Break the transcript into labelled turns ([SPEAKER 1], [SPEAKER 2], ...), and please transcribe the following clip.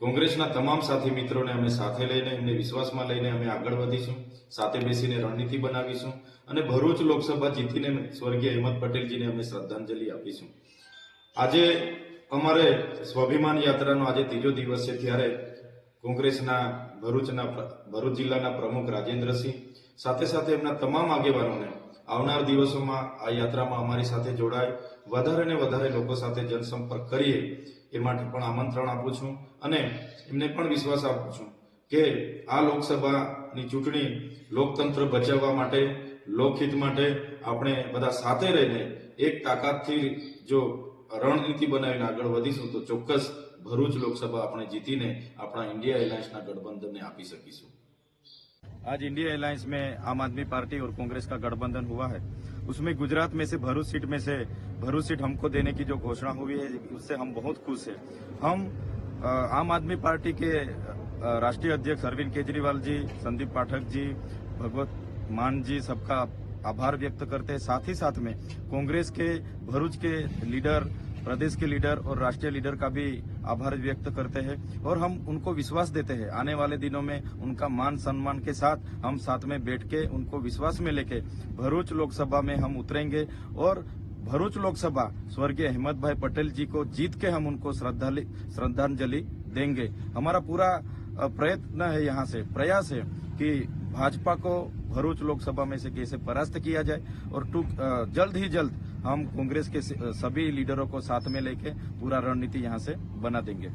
[SPEAKER 1] કોંગ્રેસના તમામ સાથી મિત્રોને અમે સાથે લઈને, એમને વિશ્વાસમાં લઈને અમે આગળ વધીશું, સાથે બેસીને રણનીતિ બનાવીશું અને ભરૂચ લોકસભા જીતીને સ્વર્ગીય અહેમદ પટેલજીને અમે શ્રદ્ધાંજલિ આપીશું. આજે અમારે સ્વાભિમાન યાત્રાનો આજે ત્રીજો દિવસ છે ત્યારે કોંગ્રેસના ભરૂચના ભરૂચ જિલ્લાના પ્રમુખ રાજેન્દ્રસિંહ, સાથે સાથે એમના તમામ આગેવાનોને આવનાર દિવસોમાં આ યાત્રામાં અમારી સાથે જોડાય વધારે ને વધારે લોકો સાથે જનસંપર્ક કરીએ એ માટે પણ આમંત્રણ આપું છું અને એમને પણ વિશ્વાસ આપું છું કે આ લોકસભાની ચૂંટણી લોકતંત્ર બચાવવા માટે લોકહિત માટે આપણે બધા સાથે રહીને એક તાકાતથી જો રણનીતિ બનાવીને આગળ વધીશું તો ચોક્કસ ભરૂચ લોકસભા આપણે જીતીને આપણા ઇન્ડિયા એલાયન્સના ગઠબંધનને આપી શકીશું
[SPEAKER 2] आज इंडिया अलायंस में आम आदमी पार्टी और कांग्रेस का गठबंधन हुआ है उसमें गुजरात में से भरूच सीट में से, भरूच सीट हमको देने की जो घोषणा हुई है, उससे हम बहुत खुश है। हम आम आदमी पार्टी के राष्ट्रीय अध्यक्ष अरविंद केजरीवाल जी, संदीप पाठक जी, भगवत मान जी सबका आभार व्यक्त करते हैं। साथ ही साथ में कांग्रेस के, भरूच के लीडर प्रदेश के लीडर और राष्ट्रीय लीडर का भी आभार व्यक्त करते हैं और हम उनको विश्वास देते हैं। आने वाले दिनों में उनका मान सम्मान के साथ हम साथ में बैठ के उनको विश्वास में लेके भरूच लोकसभा में हम उतरेंगे और भरूच लोकसभा स्वर्गीय अहमद भाई पटेल जी को जीत के हम उनको श्रद्धांजलि देंगे। हमारा पूरा प्रयत्न है यहाँ से, प्रयास है कि भाजपा को भरूच लोकसभा में से कैसे परास्त किया जाए और जल्द ही जल्द हम कांग्रेस के सभी लीडरों को साथ में लेके पूरा रणनीति यहाँ से बना देंगे।